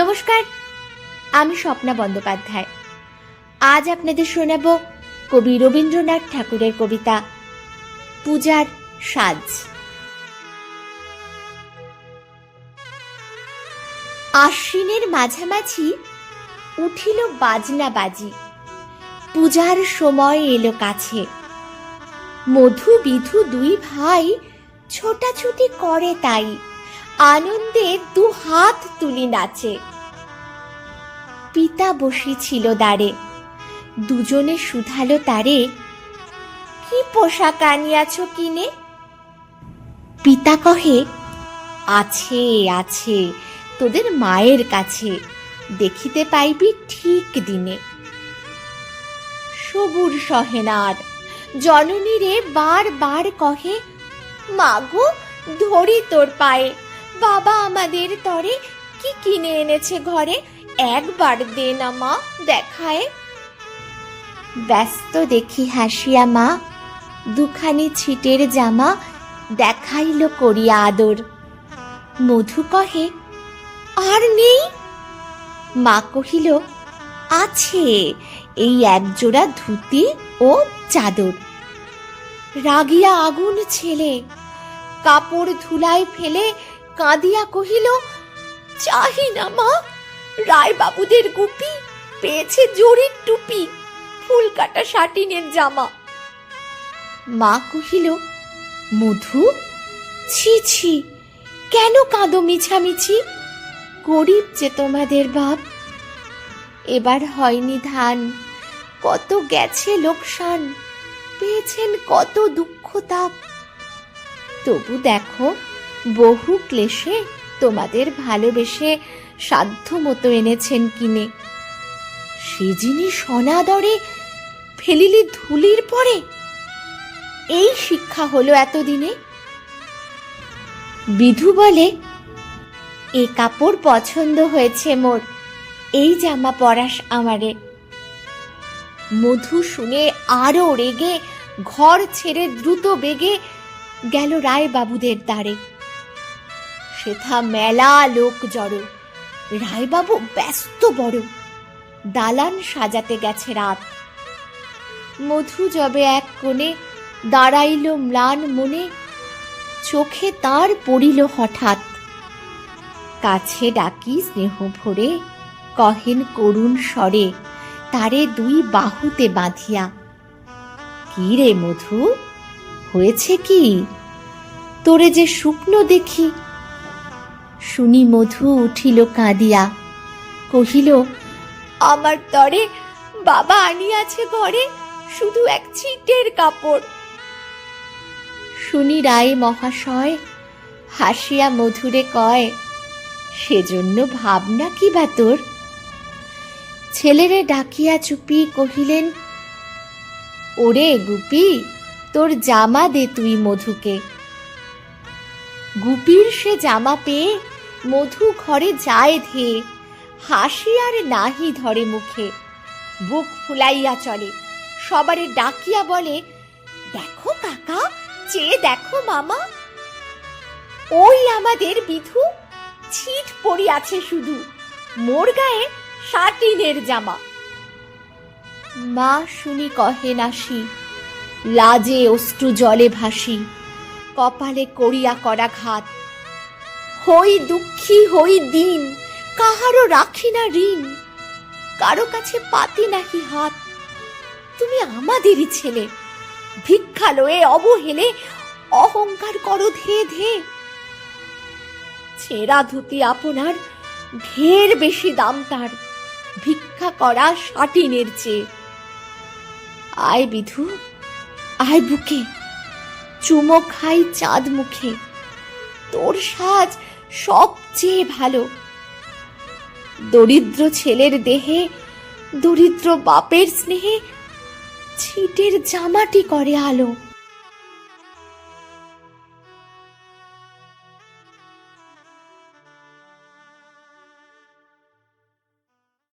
নমস্কার, আমি স্বপ্না বন্দ্যোপাধ্যায়। আজ আপনাদের শোনাব কবি রবীন্দ্রনাথ ঠাকুরের কবিতা, পূজার সাজ। আশ্বিনের মাঝামাঝি উঠিল বাজনা বাজি, পূজার সময় এলো কাছে। মধু বিধু দুই ভাই ছোটাছুটি করে তাই আনন্দে দু হাত তুলি নাচে। পিতা বসেছিল দাঁড়ে দুজনে শুধালো তারে, কি পোশাক আনিয়াছ কিনে? পিতা কহে, আছে আছে, তোদের মায়ের কাছে, দেখিতে পাইবি ঠিক দিনে। সবুর সহেনার, জননীরে বার বার কহে মাগো ধরি তোর পায়ে। বাবা আমাদের তরে কি কিনে এনেছে ঘরে? একবার দে না মা, দেখায়। ব্যস্ত দেখি হাসিয়া মা, দুখানি ছিটের জামা দেখাইল করিয়া আদর। মধু কহে, আর নেই? মা কহিল, আছে, এই একজোড়া ধুতি ও চাদর। রাগিয়া আগুন ছেলে, কাপড় ধুলায় ফেলে কাঁদিয়া কহিল, চাহি না মা রায় বাবুদের গুপি পেয়েছে জরির টুপি ফুল কাটা শাটিনের জামা। মা কহিল, মধু? ছি ছি, কেন কাঁদো মিছামিছি? গরিব যে তোমাদের বাপ। এবার হয়নি ধান, কত গেছে লোকসান, পেয়েছেন কত দুঃখ তাপ। তবু দেখো বহু ক্লেশে তোমাদের ভালোবেসে সাধ্য মতো এনেছেন কিনে। সে যিনি সনাদরে ফেলিলি ধুলির পরে, এই শিক্ষা হলো এতদিনে। বিধু বলে, এ কাপড় পছন্দ হয়েছে মোর, এই জামা পরাস আমারে। মধু শুনে আরও রেগে, ঘর ছেড়ে দ্রুত বেগে গেল রায় বাবুদের দ্বারে। সেথা মেলা লোক জড়ো। রায়বাবু ব্যস্ত বড়। দালান সাজাতে গেছে রাত। মধু যবে এক কোণে দাঁড়াইল ম্লান মনে, চোখে তার পড়িল হঠাৎ। কাছে ডাকি স্নেহ ভরে, কহেন করুণ স্বরে, তারে দুই বাহুতে বাঁধিয়া। কি রে মধু, হয়েছে কি? তোরে যে শুকনো দেখি শুনি মধু উঠিল কাঁদিয়া। কহিল আমার তরে বাবা আনিয়াছে ঘরে শুধু এক ছিটের কাপড়। শুনি রায় মহাশয় হাসিয়া মধুরে কয় সেজন্য ভাবনা কি বা তোর? ছেলেরে ডাকিয়া চুপি কহিলেন ওরে গুপি তোর জামা দে তুই মধুকে। গুপির সে জামা পেয়ে মধু ঘরে যায় ধেয়ে হাসি আর নাহি ধরে মুখে। বুক ফুলাইয়া চলে, সবারে ডাকিয়া বলে, দেখো কাকা, চেয়ে দেখো মামা। ওই আমাদের বিধু, ছিট পড়িয়াছে শুধু, মোর গায়ে সাটিনের জামা। মা শুনি কহে নাসি, লাজে অশ্রু জলে ভাসি, কপালে করিয়া করা ঘাত হই দুঃখী, হই দিন, কাহারও রাখি না ঋণ। কারও কাছে পাতি নাহি হাত। তুমি আমাদেরই ছেলে। ভিক্ষা লয়ে অবহেলে অহংকার করো ধে ধে। ছেঁড়া ধুতি আপনার, ঢের বেশি দাম তার। ভিক্ষা করা শাটিনের চেয়ে। আয় বিধু, আয় বুকে। চুমো খাই চাঁদ মুখে। তোর সাজ সবচেয়ে ভালো। দরিদ্র ছেলের দেহে দরিদ্র বাপের স্নেহে ছিটের জামাটি করে আলো।